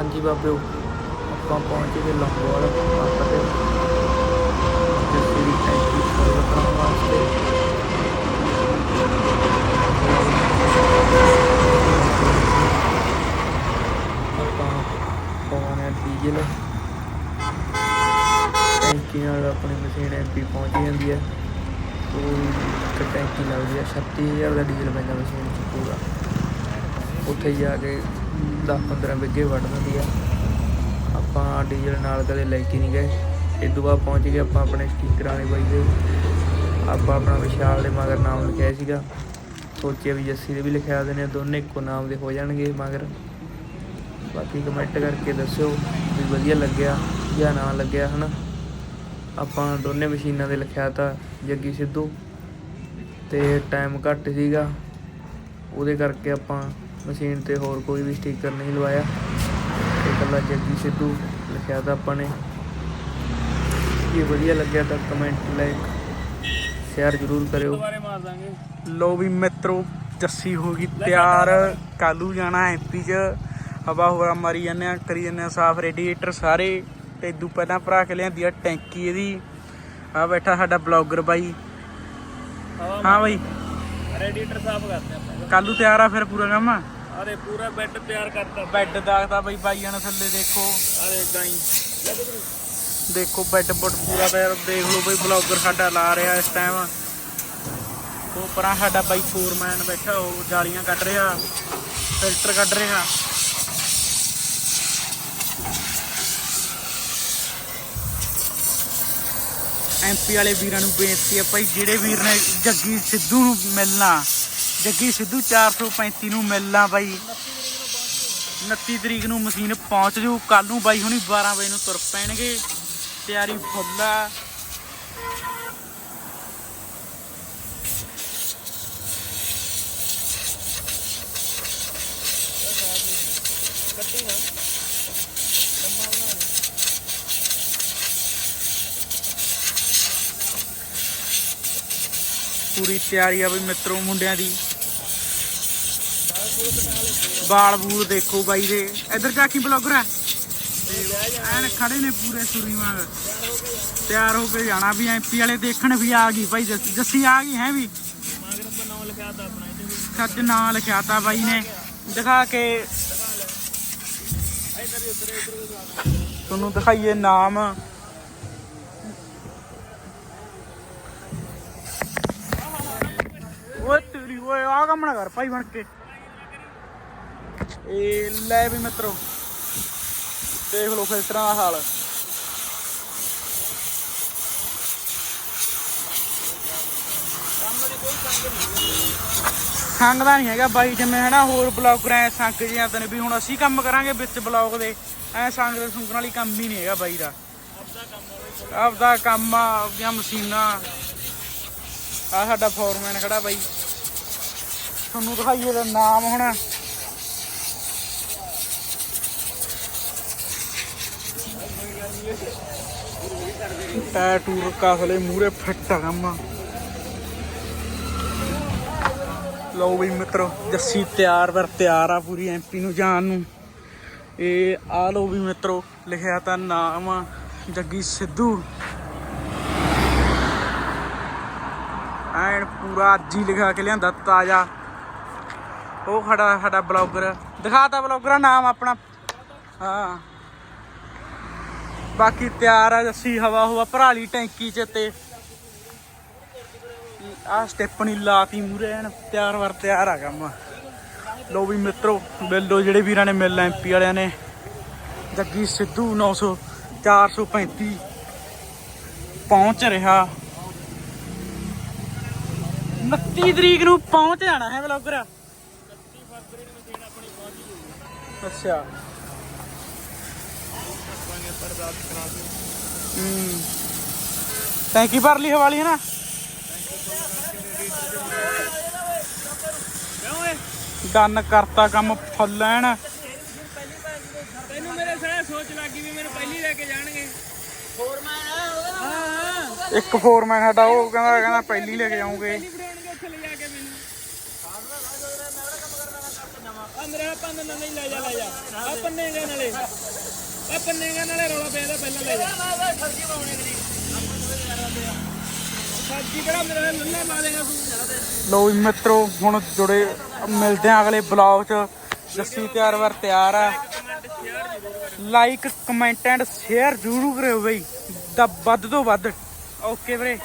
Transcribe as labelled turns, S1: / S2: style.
S1: ਹਾਂਜੀ ਬਾਬੇ, ਆਪਾਂ ਪਹੁੰਚ ਗਏ ਲੰਗੋਵਾਲ ਪੰਪ ਤੇ। ਜੱਸੀ ਦੀ ਟੈਂਕੀ ਫੁੱਲ ਕਰਾਉਣ ਵਾਸਤੇ। ਆਪਾਂ ਪਾਉਣੇ ਡੀਜ਼ਲ। ਟੈਂਕੀ ਨਾਲ ਆਪਣੀ ਮਸ਼ੀਨ ਐਮਪੀ ਪਹੁੰਚ ਜਾਂਦੀ ਹੈ। ਕੋਈ ਇੱਕ ਟੈਂਕੀ ਲੱਗਦੀ ਹੈ 36000 ਦਾ ਡੀਜ਼ਲ ਪੈਂਦਾ ਮਸ਼ੀਨ 'ਚ ਪੂਰਾ। ਉੱਥੇ ਜਾ ਕੇ 10-15 ਵਿੱਗੇ ਵੱਢ ਦਿੰਦੀ ਆ। ਆਪਾਂ ਡੀਜ਼ਲ ਨਾਲ ਕਦੇ ਲੈ ਕੇ ਨਹੀਂ ਗਏ। ਇਹ ਤੋਂ ਬਾਅਦ ਪਹੁੰਚ ਗਏ ਆਪਾਂ ਆਪਣੇ ਸਟicker ਵਾਲੇ ਬਾਈ ਦੇ। ਆਪਾਂ ਆਪਣਾ ਵਿਸ਼ਾਲ ਦੇ ਮਗਰ ਨਾਮ ਲਿਖਿਆ ਸੀਗਾ। ਸੋਚਿਆ ਵੀ ਜੱਸੀ ਦੇ ਵੀ ਲਿਖਿਆ ਦੇਣੇ ਦੋਨੇ ਇੱਕੋ ਨਾਮ ਦੇ ਹੋ ਜਾਣਗੇ ਮਗਰ। ਬਾਕੀ ਕਮੈਂਟ ਕਰਕੇ ਦੱਸਿਓ ਵੀ ਵਧੀਆ ਲੱਗਿਆ ਜਾਂ ਨਾ ਲੱਗਿਆ, ਹਨਾ? ਆਪਾਂ ਦੋਨੇ ਮਸ਼ੀਨਾਂ ਦੇ ਲਿਖਿਆ ਤਾਂ ਜੱਗੀ ਸਿੱਧੂ। ਤੇ ਟਾਈਮ ਘੱਟ ਸੀਗਾ। ਉਹਦੇ ਕਰਕੇ ਆਪਾਂ ਮਸ਼ੀਨ ਤੇ ਹੋਰ ਕੋਈ ਵੀ ਸਟicker ਨਹੀਂ ਲਵਾਇਆ। ਤੇ ਇਕੱਲਾ ਜੱਗੀ ਸਿੱਧੂ ਲਿਖਿਆ ਤਾਂ ਆਪਾਂ ਨੇ। ਜੇ ਵਧੀਆ ਲੱਗਿਆ ਤਾਂ ਕਮੈਂਟ ਲਾਈਕ ਸ਼ੇਅਰ ਜ਼ਰੂਰ ਕਰਿਓ।
S2: ਲੋ ਵੀ ਮਿੱਤਰੋ ਜੱਸੀ ਹੋ ਗਈ ਤਿਆਰ। ਕਾਲੂ ਜਾਣਾ ਐਮਪੀ ਚ। ਹਵਾ ਹੋਰਾ ਮਾਰੀ ਜਾਂਦੇ ਆ ਕਰੀ ਜਾਂਦੇ ਆ ਸਾਫ਼ ਰੇਡੀਏਟਰ ਸਾਰੇ। ਤੇ ਇਦੋਂ ਪਹਿਲਾਂ ਭਰਾ ਕੇ ਲਿਆਂਦੀ ਆ ਟੈਂਕੀ ਇਹਦੀ। ਆ ਬੈਠਾ ਸਾਡਾ ਬਲੌਗਰ ਬਾਈ। ਹਾਂ ਬਾਈ।
S3: ਰੈਡੀਏਟਰ ਸਾਫ਼ ਕਰਦੇ ਆਪਾਂ
S2: ਕਾਲੂ ਤਿਆਰ ਆ ਫਿਰ ਪੂਰਾ ਕੰਮ?
S3: ਅਰੇ ਪੂਰਾ ਬੈੱਡ ਤਿਆਰ ਕਰਤਾ।
S2: ਬੈੱਡ ਦਾਗਦਾ ਬਾਈ ਬਾਈਆਂ ਨੇ ਥੱਲੇ ਦੇਖੋ।
S3: ਅਰੇ ਗਾਈ।
S2: ਦੇਖੋ ਬੈੱਡ ਬੁੱਡ ਪੂਰਾ ਪਿਆ ਦੇਖ ਲਓ ਬਈ ਬਲੌਗਰ ਸਾਡਾ ਲਾ ਰਿਹਾ ਇਸ ਟਾਈਮ ਉਹ ਪਰਾਂ ਸਾਡਾ ਬਾਈ ਫੋਰਮੈਨ ਬੈਠਾ ਉਹ ਜਾਲੀਆਂ ਕੱਢ ਰਿਹਾ ਫਿਲਟਰ ਕੱਢ ਰਿਹਾ। ਐਮਪੀ ਵਾਲੇ ਵੀਰਾਂ ਨੂੰ ਬੇਨਤੀ ਹੈ ਭਾਈ, ਜਿਹੜੇ ਵੀਰ ਨੇ ਜੱਗੀ ਸਿੱਧੂ ਨੂੰ ਮਿਲਣਾ, ਜੱਗੀ ਸਿੱਧੂ 435 ਨੂੰ ਮਿਲਣਾ ਬਾਈ 29 ਤਰੀਕ ਨੂੰ ਮਸ਼ੀਨ ਪਹੁੰਚ ਜੂ ਕੱਲ ਨੂੰ ਬਾਈ ਹੁਣੀ 12 ਵਜੇ ਨੂੰ ਤੁਰ ਪੈਣਗੇ। ਤਿਆਰੀ ਫੁੱਲ ਆ। ਪੂਰੀ ਤਿਆਰੀ ਆ ਬਈ ਮਿੱਤਰੋ ਮੁੰਡਿਆਂ ਦੀ। ਬਾਲ ਬੂਲ ਦੇਖੋ ਬਾਈ ਦੇ। ਇੱਧਰ ਜਾ ਬਲੌਗਰ ਹੈ ਐਨ ਖੜੇ ਨੇ ਪੂਰੇ ਸੁਰੀ ਵਾਂਗ ਤਿਆਰ ਹੋ ਕੇ ਜਾਣਾ ਵੀ ਐਮਪੀ ਵਾਲੇ ਦੇਖਣ ਵੀ ਆ ਗਈ ਭਾਈ ਜੱਸੀ ਆ ਗਈ ਹੈ ਵੀ?
S3: ਮਗਰ
S2: ਸੱਚ ਨਾਂ ਲਿਖਿਆ ਬਾਈ ਨੇ। ਦਿਖਾ ਕੇ। ਤੁਹਾਨੂੰ ਦਿਖਾਈਏ ਨਾਮ। ਓਏ ਤੇਰੀ ਓਏ ਆ ਕੰਮ ਨਾ ਕਰ ਭਾਈ ਬਣ ਕੇ ਇਹ ਲੈ ਵੀ ਮਿੱਤਰੋ ਦੇਖ ਲਓ ਫਿਲਟਰਾਂ ਦਾ ਹਾਲ ਸੰਗਦਾ ਨਹੀਂ ਹੈਗਾ ਬਾਈ ਜਿਵੇਂ ਹਨਾ ਹੋਰ ਬਲੌਗਰ ਐ ਸੰਗ ਜਾਂਦੇ ਨੇ ਵੀ ਹੁਣ ਅਸੀਂ ਕੰਮ ਕਰਾਂਗੇ ਵਿੱਚ ਬਲੌਗ ਦੇ। ਐ ਸੰਗ ਦੇ ਸੁੰਗਣ ਵਾਲੀ ਕੰਮ ਹੀ ਨਹੀਂ ਹੈਗਾ ਬਾਈ ਦਾ। ਆਪਦਾ ਕੰਮ ਆ, ਆਪਦੀਆਂ ਮਸ਼ੀਨਾਂ। ਆ ਸਾਡਾ ਫੋਰਮੈਨ ਖੜਾ ਬਾਈ। ਤੁਹਾਨੂੰ ਦਿਖਾਈਏ ਦਾ ਨਾਮ ਹੁਣ। ਟੈਟੂ ਕਾਸਲੇ ਮੂਰੇ ਫਿੱਟ ਆ ਕੰਮ। ਲਓ ਵੀ ਮਿੱਤਰੋ, ਜੱਸੀ ਤਿਆਰ ਵਰ ਤਿਆਰ ਆ ਪੂਰੀ ਐਮਪੀ ਨੂੰ ਜਾਣ ਨੂੰ। ਇਹ ਆ ਲਓ ਵੀ ਮਿੱਤਰੋ, ਲਿਖਿਆ ਤਾਂ ਨਾਮ ਆ, ਜੱਗੀ ਸਿੱਧੂ। ਐਨ ਪੂਰਾ ਅੱਜ ਹੀ ਲਿਖਾ ਕੇ ਲਿਆਂਦਾ ਤਾਜ਼ਾ। ਉਹ ਖੜਾ ਸਾਡਾ ਬਲੌਗਰ, ਦਿਖਾਤਾ ਬਲੌਗਰ ਦਾ ਨਾਮ ਆਪਣਾ। ਹਾਂ। ਬਾਕੀ ਤਿਆਰ ਆ, ਜੱਸੀ ਹਵਾ ਹਵਾ ਭਰਾਲੀ ਟੈਂਕੀ ਚ ਤੇ। ਆ ਸਟੈਪਣੀ ਲਾਤੀ ਮੂਰੇ ਐਨ ਤਿਆਰ ਵਰ ਤਿਆਰ ਆ ਕੰਮ। ਲੋ ਵੀ ਮਿੱਤਰੋ, ਮਿਲੋ ਜਿਹੜੇ ਵੀਰਾਂ ਨੇ ਮਿਲਣਾ ਐਮਪੀ ਵਾਲਿਆਂ ਨੇ। ਜੱਗੀ ਸਿੱਧੂ 900 435 ਪਹੁੰਚ ਰਿਹਾ। 29 ਤਰੀਕ ਨੂੰ ਪਹੁੰਚ ਜਾਣਾ ਹੈ ਬਲੌਗਰ। ਅੱਛਾ ਹੂੰ ਟੈਂਕੀ ਭਰ ਲਈ ਹਵਾਲੀ ਹੈ ਨਾ
S3: ਕਿਉਂ ਏ
S2: ਡਨ ਕਰਤਾ ਕੰਮ ਫੁੱਲ ਐਨ
S3: ਤੈਨੂੰ ਮੇਰੇ ਸਾਹ ਸੋਚ ਲੱਗੀ ਵੀ ਮੈਨੂੰ ਪਹਿਲੀ ਲੈ ਕੇ ਜਾਣਗੇ। ਫੋਰਮੈਨ ਹਾਂ
S2: ਇੱਕ ਫੋਰਮੈਨ ਸਾਡਾ ਉਹ ਕਹਿੰਦਾ ਕਹਿੰਦਾ ਪਹਿਲੀ ਲੈ ਕੇ ਜਾਉਂਗੇ
S3: ਆ ਮੇਰਾ ਪੰਨ ਨਾ ਨਹੀਂ ਲੈ ਜਾ ਲੈ ਜਾ। ਆ ਪੰਨੇਗਾ ਨਾਲੇ। ਆ ਪੰਨੇਗਾ ਨਾਲੇ ਰੌਲਾ ਪੈਦਾ ਪਹਿਲਾਂ ਲੈ ਜਾ। ਸਬਜ਼ੀ ਪਾਉਣੇ ਕਰੀ ਸਬਜ਼ੀ ਕਿਹੜਾ ਮੇਰਾ ਲੱਲਾ ਪਾ ਦੇਗਾ ਤੂੰ?
S2: ਲੋ ਜੀ ਮਿੱਤਰੋ, ਹੁਣ ਜੁੜੇ, ਮਿਲਦੇ ਆ ਅਗਲੇ ਬਲੌਗ 'ਚ। ਜੱਸੀ ਤਿਆਰ ਵਰ ਤਿਆਰ ਆ। ਲਾਈਕ ਕਮੈਂਟ ਐਂਡ ਸ਼ੇਅਰ ਜ਼ਰੂਰ ਕਰਿਓ ਬਈ। ਦਾ ਵੱਧ ਤੋਂ ਵੱਧ। ਓਕੇ ਵੀਰੇ।